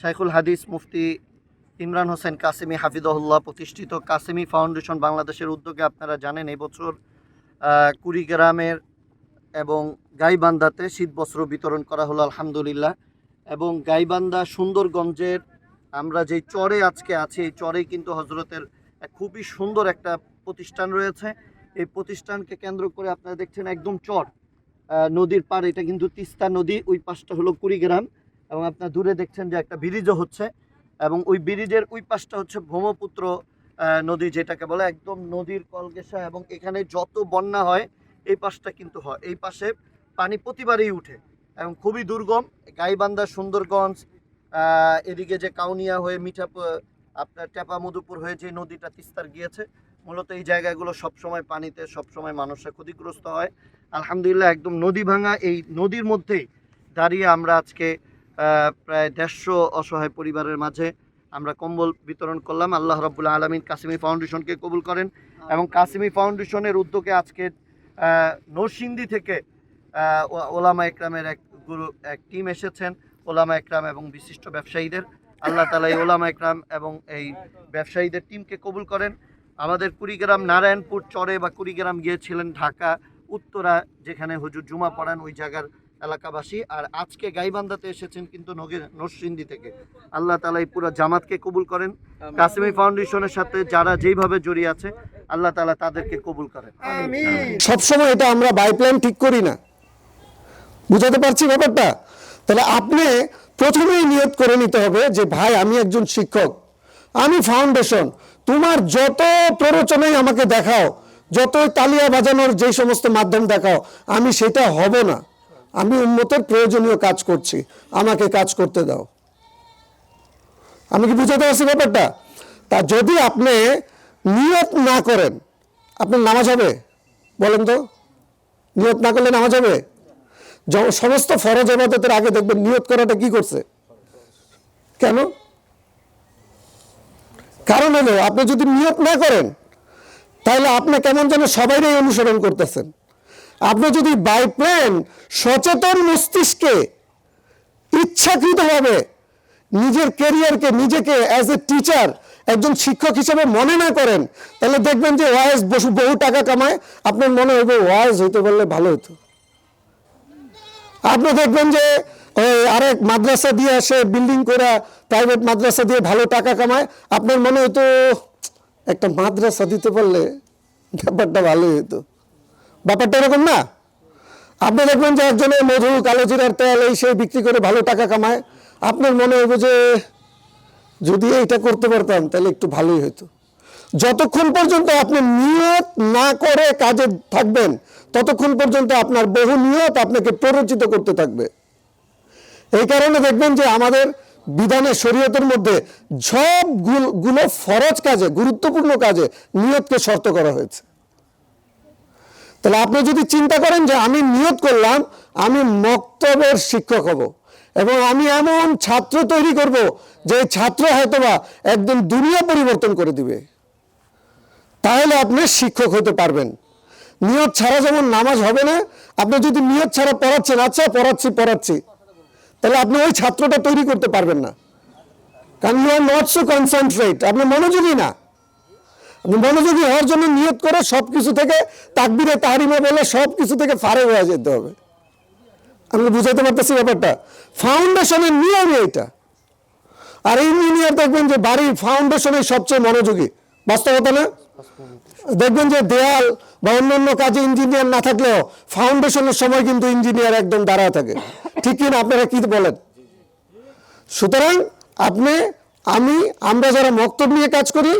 শাইখুল হাদিস মুফতি ইমরান হোসেন কাসেমি হাফিদহুল্লাহ প্রতিষ্ঠিত কাসেমি ফাউন্ডেশন বাংলাদেশের উদ্যোগে আপনারা জানেন, এবছর কুড়িগ্রামের এবং গাইবান্ধাতে শীত বস্ত্র বিতরণ করা হলো, আলহামদুলিল্লাহ। এবং গাইবান্ধা সুন্দরগঞ্জের আমরা যেই চরে আজকে আছি, এই চরেই কিন্তু হজরতের খুবই সুন্দর একটা প্রতিষ্ঠান রয়েছে। এই প্রতিষ্ঠানকে কেন্দ্র করে আপনারা দেখছেন একদম চর নদীর পার এটা কিন্তু তিস্তা নদী, ওই পাশটা হলো কুড়িগ্রাম। এবং আপনার দূরে দেখছেন যে একটা ব্রিজও হচ্ছে এবং ওই ব্রিজের ওই পাশটা হচ্ছে ব্রহ্মপুত্র নদী যেটাকে বলে একদম নদীর কলগেসা এবং এখানে যত বন্যা হয়, এই পাশটা কিন্তু হয়। এই পাশে পানি প্রতিবারই উঠে এবং খুবই দুর্গম। গাইবান্ধা, সুন্দরগঞ্জ এদিকে যে কাউনিয়া হয়ে মিঠা আপনার টেপা মধুপুর হয়ে যে নদীটা তিস্তার গিয়েছে, মূলত এই জায়গাগুলো সবসময় পানিতে, সবসময় মানুষরা ক্ষতিগ্রস্ত হয়। আলহামদুলিল্লাহ একদম নদী ভাঙা, এই নদীর মধ্যেই দাঁড়িয়ে আমরা আজকে প্রায় দেড়শো অসহায় পরিবারের মাঝে আমরা কম্বল বিতরণ করলাম। আল্লাহ রাবুল্লাহ আলমিন কাসিমি ফাউন্ডেশনকে কবুল করেন এবং কাসিমি ফাউন্ডেশনের উদ্যোগে আজকে নরসিংদী থেকে ওলামা একরামের এক গুরু, এক টিম এসেছেন, ওলামা একরাম এবং বিশিষ্ট ব্যবসায়ীদের। আল্লাহ তালা এই ওলামা একরাম এবং এই ব্যবসায়ীদের টিমকে কবুল করেন। আমাদের কুড়িগ্রাম নারায়ণপুর চরে বা কুড়িগ্রাম গিয়েছিলেন ঢাকা, উত্তরা, যেখানে হুজুর জুমা পড়ান, ওই জায়গার এলাকাবাসী। আর আজকে গাইবান্ধাতে এসেছেন কিন্তু নরসিংদী থেকে। আল্লাহ তালা এই পুরো জামাতকে কবুল করেন। কাসিমি ফাউন্ডেশনের সাথে যারা যেইভাবে জড়িয়ে আছে আল্লাহ তালা তাদেরকে কবুল করেন। সবসময় এটা আমরা বাইপ্ল্যান ঠিক করি না। বুঝাতে পারছি ব্যাপারটা? তাহলে আপনি প্রথমেই নিয়ত করে নিতে হবে যে ভাই আমি একজন শিক্ষক। আমি ফাউন্ডেশন। তোমার যত প্ররোচনাই আমাকে দেখাও যতই তালিয়া বাজানোর যে সমস্ত মাধ্যম দেখাও আমি সেটা হব না। আমি উন্নতের প্রয়োজনীয় কাজ করছি। আমাকে কাজ করতে দাও। আমি কি বুঝাতে পারছি ব্যাপারটা? তা যদি আপনি নিয়ত না করেন, আপনার নামাজ হবে? বলেন তো। নিয়ত না করলে নামাজ হবে? সমস্ত ফরজ ইবাদতের আগে দেখবেন নিয়ত করাটা কি করছে? কেন? কারণ হলো, আপনি যদি নিয়ত না করেন, তাহলে আপনি কেমন যেন সবাইরাই অনুসরণ করতেছেন। আপনি যদি বাই প্ল্যান সচেতন মস্তিষ্কে ইচ্ছাকৃতভাবে নিজের কেরিয়ারকে নিজেকে অ্যাজ এ টিচার একজন শিক্ষক হিসেবে মনে না করেন, তাহলে দেখবেন যে ওয়াইজ বসু বহু টাকা কামায়। আপনার মনে হবে ওয়াইজ হইতে পারলে ভালো হতো আপনি দেখবেন যে আরেক মাদ্রাসা দিয়ে আসে বিল্ডিং করে প্রাইভেট মাদ্রাসা দিয়ে ভালো টাকা কামায়। আপনার মনে হতো একটা মাদ্রাসা দিতে পারলে ব্যাপারটা ভালোই হতো ব্যাপারটা এরকম না। আপনি দেখবেন যে একজনের মধু কালোজিরার তেল এই সে বিক্রি করে ভালো টাকা কামায়। আপনার মনে হবে যে যদি এইটা করতে পারতাম, তাহলে একটু ভালোই হতো। যতক্ষণ পর্যন্ত আপনি নিয়ত না করে কাজে থাকবেন, ততক্ষণ পর্যন্ত আপনার বহু নিয়ত আপনাকে প্ররোচিত করতে থাকবে। এই কারণে দেখবেন যে আমাদের বিধানে শরীয়তের মধ্যে সবগুলো ফরজ কাজে, গুরুত্বপূর্ণ কাজে নিয়তকে শর্ত করা হয়েছে। তাহলে আপনি যদি চিন্তা করেন যে আমি নিয়ত করলাম, আমি মক্তবের শিক্ষক হব এবং আমি এমন ছাত্র তৈরি করব যে ছাত্র হয়তোবা একদিন দুনিয়া পরিবর্তন করে দিবে। তাহলে আপনি শিক্ষক হতে পারবেন। নিয়ত ছাড়া যেমন নামাজ হবে না, আপনি যদি নিয়ত ছাড়া পড়াচ্ছেন আচ্ছা পড়াচ্ছি পড়াচ্ছি, তাহলে আপনি ওই ছাত্রটা তৈরি করতে পারবেন না। কারণ you are not so concentrate আপনি মনোযোগী না। মনোযোগী হওয়ার জন্য নিয়ত করে সব কিছু থেকে তাকবিরে তাহারিমে বলে সব কিছু থেকে ফারে হয়ে যেতে হবে। আমি বুঝাতে পারতেছি ব্যাপারটা? ফাউন্ডেশনের নিয়মই এটা আর ইঞ্জিনিয়ার দেখবেন যে বাড়ির ফাউন্ডেশনের সবচেয়ে মনোযোগী। বাস্তবতা না? দেখবেন যে দেয়াল বা অন্যান্য কাজে ইঞ্জিনিয়ার না থাকলেও ফাউন্ডেশনের সময় কিন্তু ইঞ্জিনিয়ার একদম দাঁড়ায় থাকে। ঠিক কিনা? আপনারা কি বলেন? সুতরাং আপনি, আমি, আমরা যারা মক্তব নিয়ে কাজ করি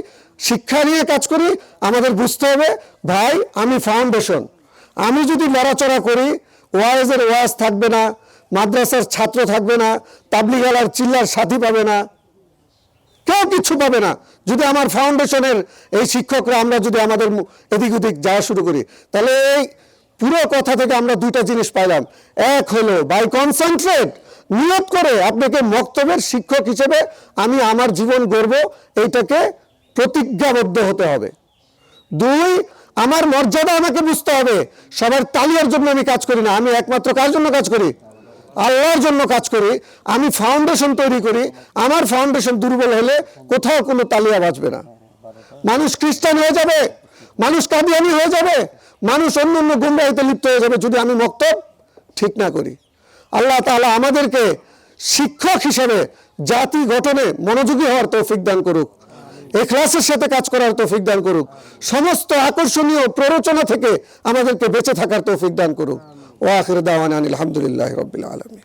শিক্ষা নিয়ে কাজ করি, আমাদের বুঝতে হবে, ভাই, আমি ফাউন্ডেশন আমি যদি লড়াচড়া করি ওয়াইজের ওয়াজ থাকবে না, মাদ্রাসার ছাত্র থাকবে না তাবলিগালার চিল্লার সাথী পাবে না। কেউ কিছু পাবে না। যদি আমার ফাউন্ডেশনের এই শিক্ষকরা আমরা যদি আমাদের এদিক ওদিক যাওয়া শুরু করি, তাহলে এই পুরো কথা থেকে আমরা দুইটা জিনিস পাইলাম। এক হলো বাই কনসেন্ট্রেট নিয়োগ করে আপনাকে মক্তবের শিক্ষক হিসেবে আমি আমার জীবন গড়ব, এইটাকে প্রতিজ্ঞাবদ্ধ হতে হবে। দুই, আমার মর্যাদা আমাকে বুঝতে হবে। সবার তালিয়ার জন্য আমি কাজ করি না। আমি একমাত্র কার জন্য কাজ করি? আল্লাহর জন্য কাজ করি। আমি ফাউন্ডেশন তৈরি করি। আমার ফাউন্ডেশন দুর্বল হলে কোথাও কোনো তালিয়া বাজবে না। মানুষ খ্রিস্টান হয়ে যাবে। মানুষ কাদিয়ানি হয়ে যাবে। মানুষ অন্য অন্য গুমরাহিতে লিপ্ত হয়ে যাবে যদি আমি মক্তব ঠিক না করি। আল্লাহ তাআলা আমাদেরকে শিক্ষক হিসেবে জাতি গঠনে মনোযোগী হওয়ার তৌফিক দান করুক। এখলাসের সাথে কাজ করার তৌফিক দান করুক। সমস্ত আকর্ষণীয় প্ররোচনা থেকে আমাদেরকে বেঁচে থাকার তৌফিক দান করুক। ও আখির দাওয়ান আলহামদুলিল্লাহ রবিল আলমী